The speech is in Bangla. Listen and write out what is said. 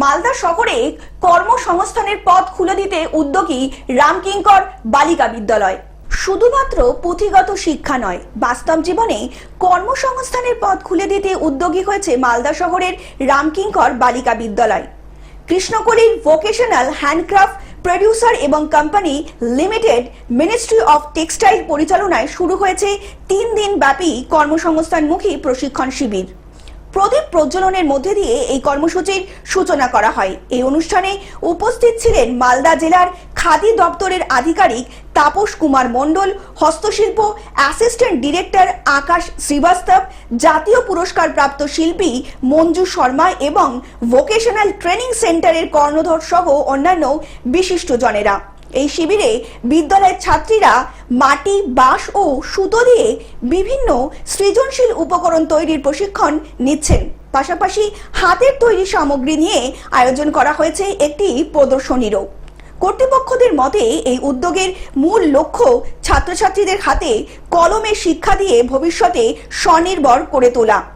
মালদা শহরে কর্মসংস্থানের পথ খুলে দিতে উদ্যোগী রামকিঙ্কর বালিকা বিদ্যালয়। শুধুমাত্র পুঁথিগত শিক্ষা নয়, বাস্তব জীবনে কর্মসংস্থানের পথ খুলে দিতে উদ্যোগী হয়েছে মালদা শহরের রামকিঙ্কর বালিকা বিদ্যালয়। কৃষ্ণকলির ভোকেশনাল হ্যান্ডক্রাফট প্রডিউসার এবং company limited ministry of textile পরিচালনায় শুরু হয়েছে তিন দিন ব্যাপী কর্মসংস্থানমুখী প্রশিক্ষণ শিবির। প্রদীপ প্রজ্বলনের মধ্যে দিয়ে এই কর্মসূচির সূচনা করা হয়। এই অনুষ্ঠানে উপস্থিত ছিলেন মালদা জেলার খাদি দপ্তরের আধিকারিক তাপস কুমার মণ্ডল, হস্তশিল্প অ্যাসিস্ট্যান্ট ডিরেক্টর আকাশ শ্রীবাস্তব, জাতীয় পুরস্কার প্রাপ্ত শিল্পী মঞ্জু শর্মা এবং ভোকেশনাল ট্রেনিং সেন্টারের কর্ণধর সহ অন্যান্য বিশিষ্টজনেরা এই শিবিরে বিদ্যালয়ের ছাত্রীরা মাটি, বাঁশ ও সুতো দিয়ে বিভিন্ন সৃজনশীল উপকরণ তৈরির প্রশিক্ষণ নিচ্ছেন। পাশাপাশি হাতের তৈরি সামগ্রী নিয়ে আয়োজন করা হয়েছে একটি প্রদর্শনীরও। কর্তৃপক্ষদের মতে, এই উদ্যোগের মূল লক্ষ্য ছাত্রছাত্রীদের হাতে কলমে শিক্ষা দিয়ে ভবিষ্যতে স্বনির্ভর করে তোলা।